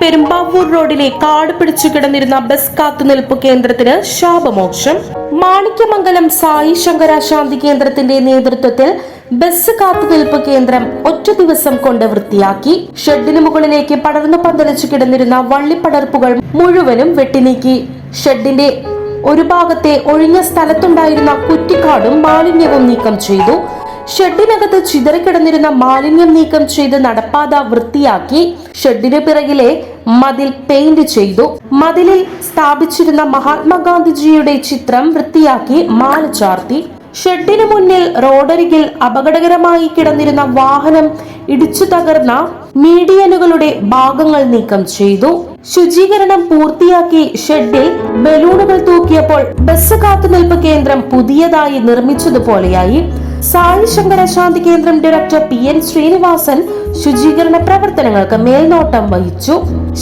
പെരുമ്പാവൂർ റോഡിലെ കാട് പിടിച്ചു കിടന്നിരുന്ന ബസ് കാത്തുനിൽപ്പ് കേന്ദ്രത്തിന് ശാപമോക്ഷം. മാണിക്യമംഗലം സായി ശങ്കര ശാന്തി കേന്ദ്രത്തിന്റെ നേതൃത്വത്തിൽ ബസ് കാത്തുനിൽപ്പ് കേന്ദ്രം ഒറ്റ ദിവസം കൊണ്ട് വൃത്തിയാക്കി. ഷെഡിന് മുകളിലേക്ക് പടർന്നു പന്തലിച്ചു കിടന്നിരുന്ന വള്ളിപ്പടർപ്പുകൾ മുഴുവനും വെട്ടിനീക്കി. ഷെഡിന്റെ ഒരു ഭാഗത്തെ ഒഴിഞ്ഞ സ്ഥലത്തുണ്ടായിരുന്ന കുറ്റിക്കാടും മാലിന്യവും നീക്കം ചെയ്തു. ഷെഡിനകത്ത് ചിതറിക്കിടന്നിരുന്ന മാലിന്യം നീക്കം ചെയ്ത് നടപ്പാത വൃത്തിയാക്കി. ഷെഡിന് പിറകിലെ മതിൽ പെയിന്റ് ചെയ്തു. മതിലിൽ സ്ഥാപിച്ചിരുന്ന മഹാത്മാഗാന്ധിജിയുടെ ചിത്രം വൃത്തിയാക്കി മാല ചാർത്തി. ഷെഡിന് മുന്നിൽ റോഡരികിൽ അപകടകരമായി കിടന്നിരുന്ന വാഹനം ഇടിച്ചു തകർന്ന മീഡിയനുകളുടെ ഭാഗങ്ങൾ നീക്കം ചെയ്തു. ശുചീകരണം പൂർത്തിയാക്കി ഷെഡിൽ ബലൂണുകൾ തൂക്കിയപ്പോൾ ബസ് കാത്തുനിൽപ്പ് കേന്ദ്രം പുതിയതായി നിർമ്മിച്ചതുപോലെയായി. സായി ശങ്കര ശാന്തി കേന്ദ്രം ഡയറക്ടർ പി എൻ ശ്രീനിവാസൻ ശുചീകരണ പ്രവർത്തനങ്ങൾക്ക് മേൽനോട്ടം വഹിച്ചു.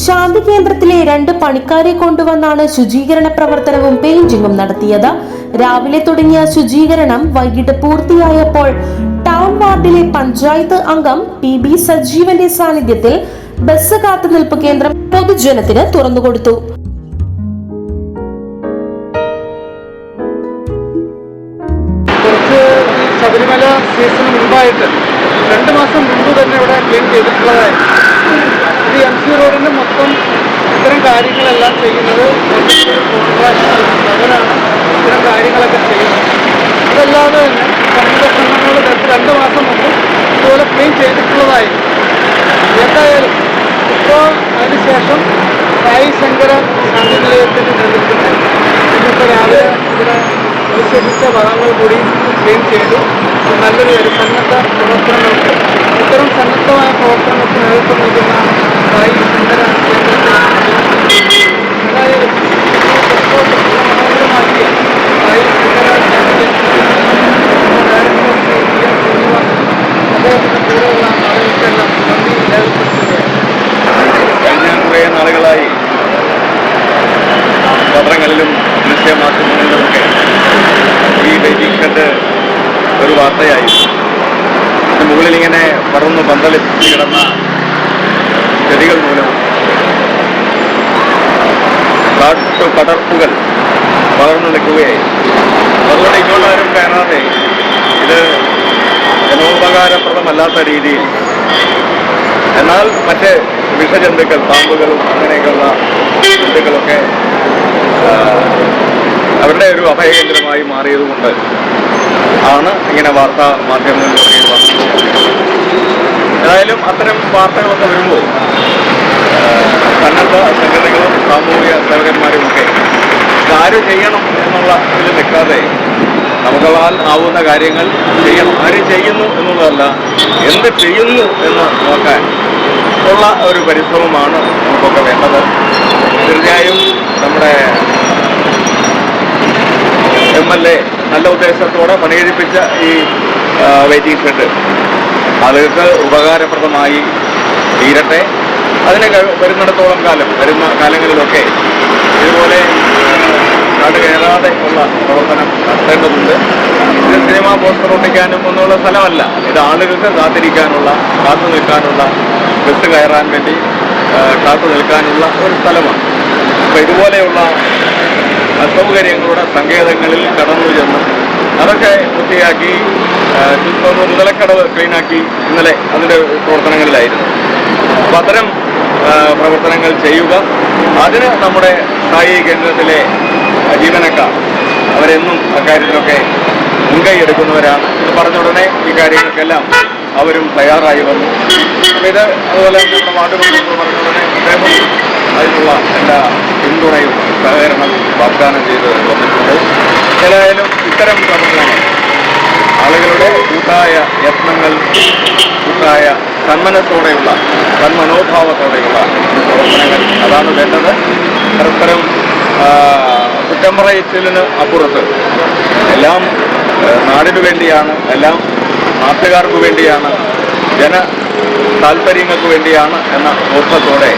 ശാന്തി കേന്ദ്രത്തിലെ രണ്ട് പണിക്കാരെ കൊണ്ടുവന്നാണ് ശുചീകരണ പ്രവർത്തനവും പെയിന്റിങ്ങും നടത്തിയത്. രാവിലെ തുടങ്ങിയ ശുചീകരണം വൈകിട്ട് പൂർത്തിയായപ്പോൾ ടൗൺ വാർഡിലെ പഞ്ചായത്ത് അംഗം പി ബി സജീവന്റെ സാന്നിധ്യത്തിൽ ബസ് കാത്തുനിൽപ്പ് കേന്ദ്രം പൊതുജനത്തിന് തുറന്നുകൊടുത്തു. ശബരിമല സീസണിന് മുമ്പായിട്ട് രണ്ട് മാസം മുമ്പ് തന്നെ ഇവിടെ ക്ലീൻ ചെയ്തിട്ടുള്ളതായിരുന്നു ഈ എം സി റോഡിന്റെ മൊത്തം ഇത്തരം കാര്യങ്ങളെല്ലാം ചെയ്യുന്നത് അവരാണ് ഇത്തരം കാര്യങ്ങളൊക്കെ ചെയ്യുന്നത്. അതല്ലാതെ തന്നെ സംഘടനകൾ രണ്ട് മാസം മുമ്പ് ഇതുപോലെ ക്ലീൻ ചെയ്തിട്ടുള്ളതായി. എന്തായാലും ഇപ്പോൾ അതിനുശേഷം സായി ശങ്കര ശാന്തി നിലയത്തിന്റെ നേതൃത്വത്തിൽ ഇന്നിപ്പോൾ രാവിലെ ഇവിടെ വിശേഷിച്ച ഭാഗങ്ങൾ കൂടി ക്ലീൻ ചെയ്തു. നല്ലൊരു ഒരു സന്നദ്ധ പ്രവർത്തനങ്ങൾക്ക് ഇത്തരം സന്നദ്ധമായ പ്രവർത്തനങ്ങൾക്ക് നേതൃത്വം നൽകുന്ന സായി ശങ്കര കേന്ദ്രത്തിൽ എന്തായാലും മനോഹരമാക്കിയ Sai Shankara Shanti director Shri P M Srinivasan അദ്ദേഹത്തിന്റെ കൂടെയുള്ള ആളുകൾക്കെല്ലാം നന്ദി രേഖപ്പെടുത്തുകയാണ് കഴിഞ്ഞ കുറേ നാളുകളായി പത്രങ്ങളിലും ദൃശ്യമാധ്യമങ്ങളിലുമൊക്കെ ഈ വെയിറ്റിംഗ് ഷെഡ് ഒരു വാർത്തയായി ഇതിന് മുകളിൽ ഇങ്ങനെ പറന്ന് പന്തലിച്ച് കിടന്ന ചെടികൾ മൂലം. കാട്ടു പടർപ്പുകൾ വളർന്നു നിൽക്കുകയായി. അതുകൊണ്ട് ഇങ്ങോട്ടാരും കയറാതെ ഇത് ജനോപകാരപ്രദമല്ലാത്ത രീതിയിൽ എന്നാൽ മറ്റ് വിഷജന്തുക്കൾ പാമ്പുകളും അങ്ങനെയൊക്കെയുള്ള ജന്തുക്കളൊക്കെ അവരുടെ ഒരു അഭയകേന്ദ്രമായി മാറിയതുകൊണ്ട് ആണ് ഇങ്ങനെ വാർത്താ മാധ്യമങ്ങളിൽ ഏതായാലും അത്തരം വാർത്തകളൊക്കെ വരുമ്പോൾ സന്നദ്ധ സംഘടനകളും സാമൂഹിക സേവകന്മാരും ഒക്കെ ഇതാര് ചെയ്യണം എന്നുള്ള ഇതിൽ നിൽക്കാതെ നമുക്കളാൽ ആവുന്ന കാര്യങ്ങൾ ചെയ്യണം. ആര് ചെയ്യുന്നു എന്നുള്ളതല്ല എന്ത് ചെയ്യുന്നു എന്ന് നോക്കാൻ ഉള്ള ഒരു പരിശ്രമമാണ് നമുക്കൊക്കെ വേണ്ടത്. തീർച്ചയായും നമ്മുടെ എം എൽ എ നല്ല ഉദ്ദേശത്തോടെ പണികഴിപ്പിച്ച ഈ വെയിറ്റിംഗ് ഷെഡ് ആളുകൾക്ക് ഉപകാരപ്രദമായി തീരട്ടെ. അതിന് വരുന്നിടത്തോളം കാലം വരുന്ന കാലങ്ങളിലൊക്കെ ഇതുപോലെ നാട് കയറാതെ ഉള്ള പ്രവർത്തനം നടത്തേണ്ടതുണ്ട്. ഇത് സിനിമാ പോസ്റ്റർ ഒട്ടിക്കാനും ഒന്നുള്ള സ്ഥലമല്ല. ഇത് ആളുകൾക്ക് കാത്തിരിക്കാനുള്ള കാത്തു നിൽക്കാനുള്ള ബസ് കയറാൻ വേണ്ടി കാത്തു നിൽക്കാനുള്ള ഒരു സ്ഥലമാണ്. അപ്പോൾ ഇതുപോലെയുള്ള അസൗകര്യങ്ങളുടെ സങ്കേതങ്ങളിൽ കടന്നു ചെന്ന് അതൊക്കെ വൃത്തിയാക്കി മുതലക്കടവ് ക്ലീനാക്കി ഇന്നലെ അതിന്റെ പ്രവർത്തനങ്ങളിലായിരുന്നു. അപ്പം അത്തരം പ്രവർത്തനങ്ങൾ ചെയ്യുക അതിന് നമ്മുടെ സ്ഥായി കേന്ദ്രത്തിലെ ജീവനക്കാർ അവരെന്നും അക്കാര്യത്തിലൊക്കെ മുൻകൈ എടുക്കുന്നവരാണ് ഇത് പറഞ്ഞ ഉടനെ ഈ കാര്യങ്ങൾക്കെല്ലാം അവരും തയ്യാറായി വന്നു. അപ്പം ഇത് അതുപോലെ നമ്മുടെ വാർഡുകൾ പറഞ്ഞ ഉടനെ അദ്ദേഹം അതിനുള്ള എല്ലാ പിന്തുണയും സഹകരണവും വാഗ്ദാനം ചെയ്ത് വന്നിട്ടുണ്ട്. ഏതായാലും ഇത്തരം പ്രവർത്തനങ്ങൾ ആളുകളുടെ കൂട്ടായ യത്നങ്ങൾ കൂട്ടായ സന്മനത്തോടെയുള്ള സന്മനോഭാവത്തോടെയുള്ള പ്രവർത്തനങ്ങൾ അതാണ് വേണ്ടത്. പരസ്പരം കുറ്റം പറയച്ചിലിന് അപ്പുറത്ത് എല്ലാം നാടിനു വേണ്ടിയാണ് എല്ലാം നാട്ടുകാർക്ക് വേണ്ടിയാണ് ജന താല്പര്യങ്ങൾക്ക് വേണ്ടിയാണ് എന്ന ബോധത്തോടെ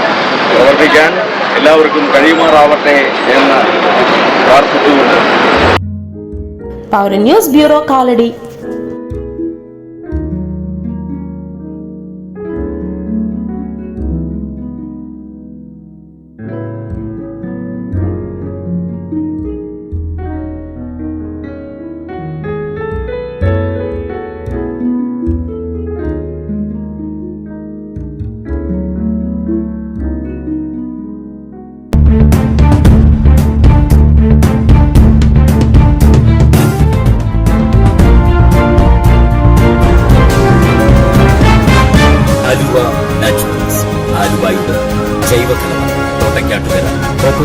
പ്രവർത്തിക്കാൻ എല്ലാവർക്കും കഴിയുമാറാവട്ടെ എന്ന് പ്രാർത്ഥിച്ചുകൊണ്ട് power news bureau Kalady